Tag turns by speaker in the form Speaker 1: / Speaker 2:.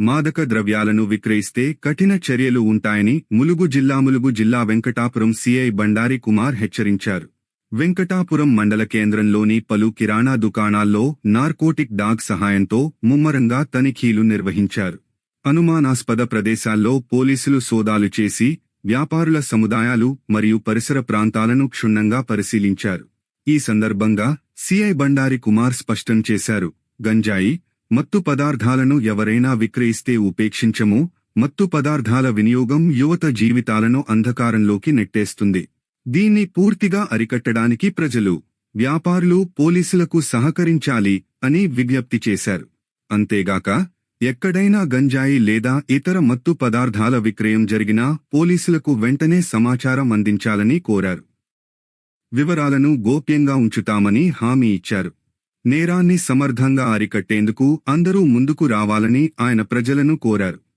Speaker 1: మాదక ద్రవ్యాలను విక్రయిస్తే కఠిన చర్యలు ఉంటాయని ములుగు జిల్లా ములుగు జిల్లా వెంకటాపురం సిఐ బండారి కుమార్ హెచ్చరించారు. వెంకటాపురం మండల కేంద్రంలోని పలు కిరాణా దుకాణాల్లో నార్కోటిక్ డాగ్ సహాయంతో ముమ్మరంగా తనిఖీలు నిర్వహించారు. అనుమానాస్పద ప్రదేశాల్లో పోలీసులు సోదాలు చేసి వ్యాపారుల సముదాయాలు మరియు పరిసర ప్రాంతాలను క్షుణ్ణంగా పరిశీలించారు. ఈ సందర్భంగా సిఐ బండారి కుమార్ స్పష్టం చేశారు. గంజాయి మత్తు పదార్థాలను ఎవరైనా విక్రయిస్తే ఉపేక్షించము మత్తు పదార్థాల వినియోగం యువత జీవితాలను అంధకారంలోకి నెట్టేస్తుంది. దీన్ని పూర్తిగా అరికట్టడానికి ప్రజలు వ్యాపారులు పోలీసులకు సహకరించాలి అని విజ్ఞప్తి చేశారు. అంతేగాక ఎక్కడైనా గంజాయి లేదా ఇతర మత్తు పదార్థాల విక్రయం జరిగినా పోలీసులకు వెంటనే సమాచారం అందించాలని కోరారు. వివరాలను గోప్యంగా ఉంచుతామని హామీ ఇచ్చారు. నేరాన్ని సమర్థంగా అరికట్టేందుకు అందరూ ముందుకు రావాలని ఆయన ప్రజలను కోరారు.